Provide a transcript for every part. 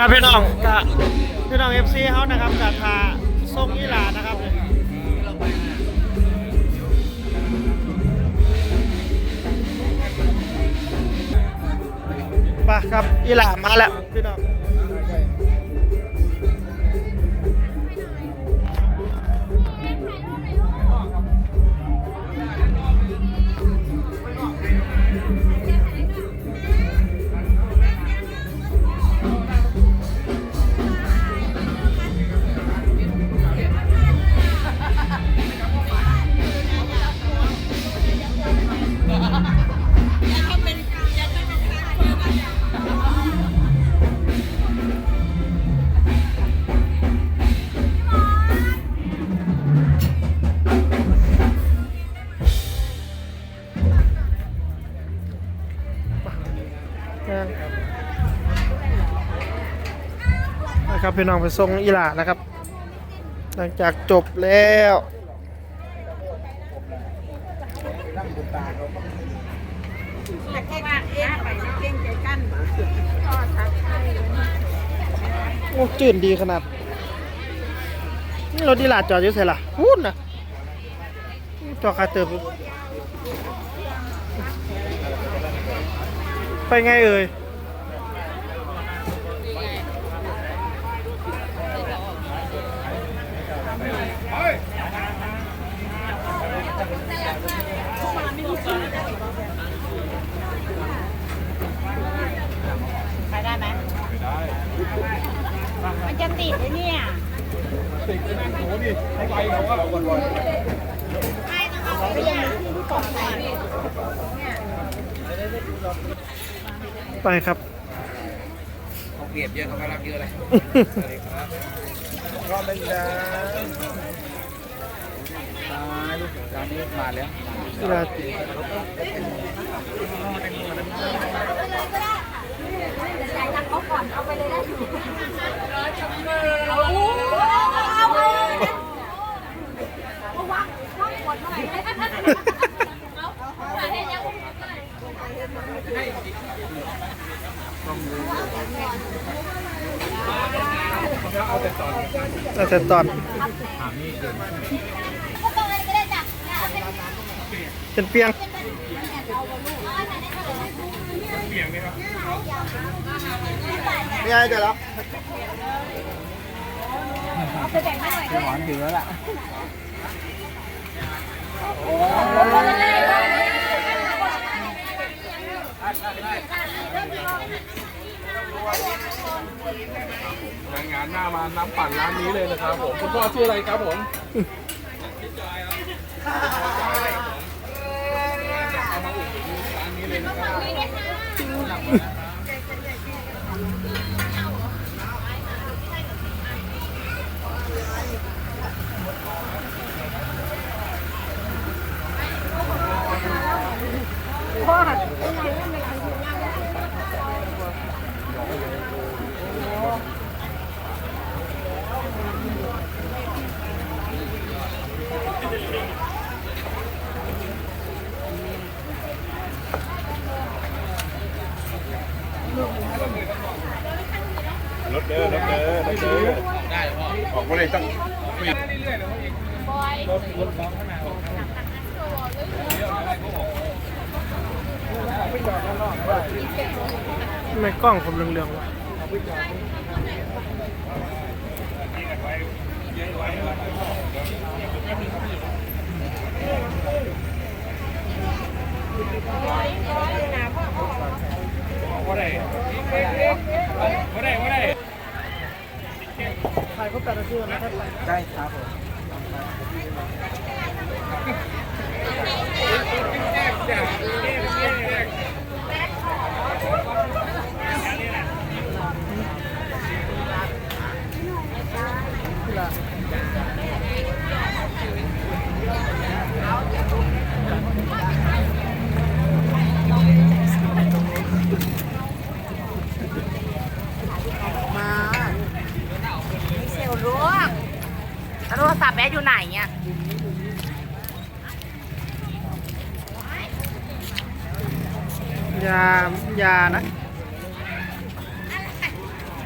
นะครับพี่น้องกะพี่น้องเอฟซีเขานะครับกะทาส่งอีหลานะครับไปครับอีหลามาแล้วพี่น้อง นะครับพี่น้องไปส่งอีหลานะครับ หลังจากจบแล้วโอ้จืดดีขนาดนี่รถอีหลาจอดอยู่ใส่ล่ะพูดนะจอดคาเติมไปไงเอ่ย ไปได้ไหมไปได้ มันจะติดเลยเนี่ย ติดเลยโหนี่ไปเขาก็วนๆไม่ต้องเอาไปย่างที่กล่องใส่ไปครับเขาเกลียดเยอะเขาก็รักเยอะเลยรอบเป็นจ้าตายลูกจานนี้มาแล้วอีหลา จ่ายตังค์เขาก่อนเอาไปเลยได้อยู่เอาเอาไปเอาวางวางกดหน่อยเอาเอาให้ยังแต่แต่ตอนเป็นเปียงไม่ได้เดี๋ยวแล้วหวา นถือแล้วล่ะรายงานหน้ามาน้ำปั่นร้านนี้เลยนะครับผม คุณพ่อชื่ออะไรครับผมร ถเด้อรถเด้อได้พ่อออกมาเลยต้องทำไมกล้องผมเหลืองๆวะว่าได้ว่าได้ว่าได้ ถ่ายครบแปดนาทีนะครับ ได้ครับผม เซลล์รู้แล้วโทรศัพท์แม่อยู่ไหนเนี่ย ยายานะ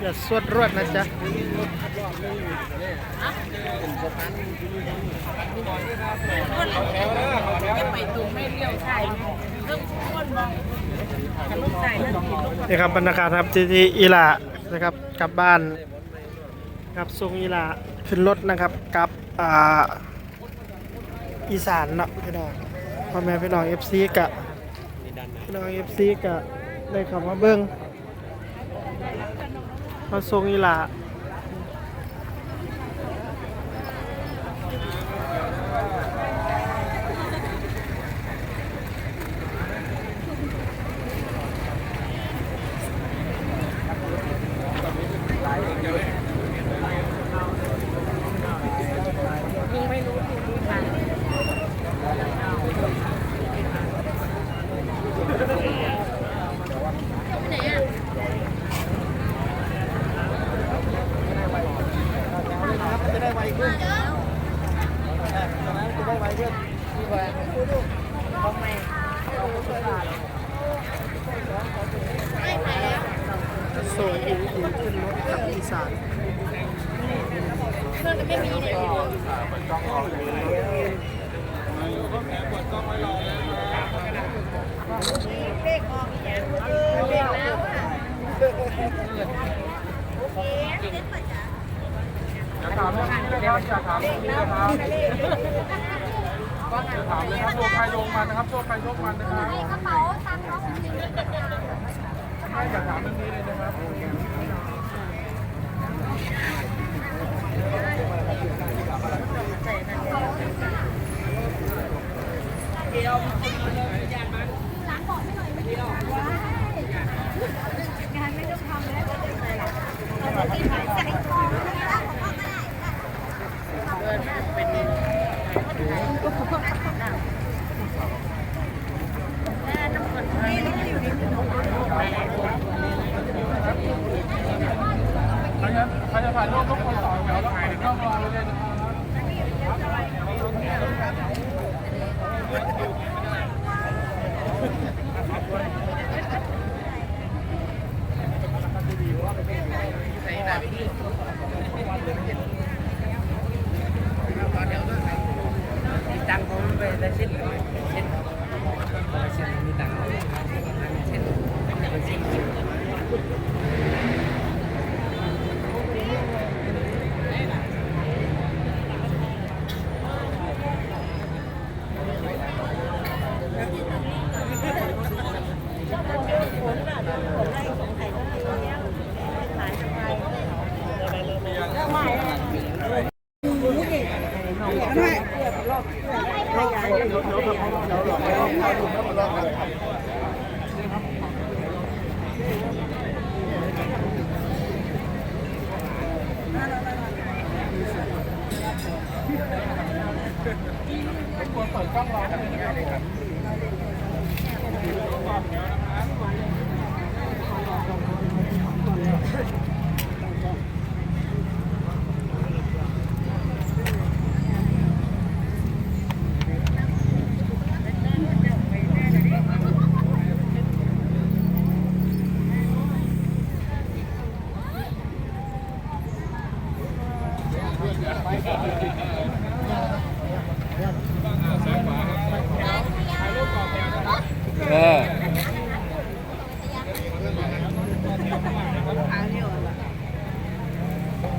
อย่าสวดรวดนะจ๊ะเฮ้ยคนมองกันลูกใส่เรื่องกินลูกนี่ครับบรรยากาศครับที่ที่อิหร่านะครับกลับบ้านครับส่งอิหร่าขึ้นรถนะครับกลับอ่าอีสานเนาะพี่น้องพ่อแม่พี่น้องเอฟซีกะ พี่น้องเอฟซีก็ได้คำว่าเบิ้งพระทรงอิหร่า ส่งอิหร่าขึ้นรถกับอีสานเพื่อนก็ไม่มีเนี่ยเลขออกอย่างเลขแล้วอะจะถามเรื่องนี้นะครับจะถามเรื่องนี้นะครับ จะถามเลยครับโชคใครโยงมันนะครับโชคใครโชคมันนะครับกระเป๋าตังค์เขาไม่อยากถามเรื่องนี้เลยนะครับ งานไม่ต้องทำแล้วจะเป็นไรหรอกเราจะกินหายใจคอไม่ได้ผมว่าไม่ได้แม่น้ำเงินนี่รถอยู่นี่ ใครจะถ่ายรูปต้องคนต่อแถวแล้วถ่ายเข้ารอเลยนะครับ มีตังค์ผมไปได้เส้นเลยเส้นเส้นมีตังค์เส้นเป็นเส้น ไม่ควรเปิดกล้องรออะไรอย่างเงี้ยเลยครับ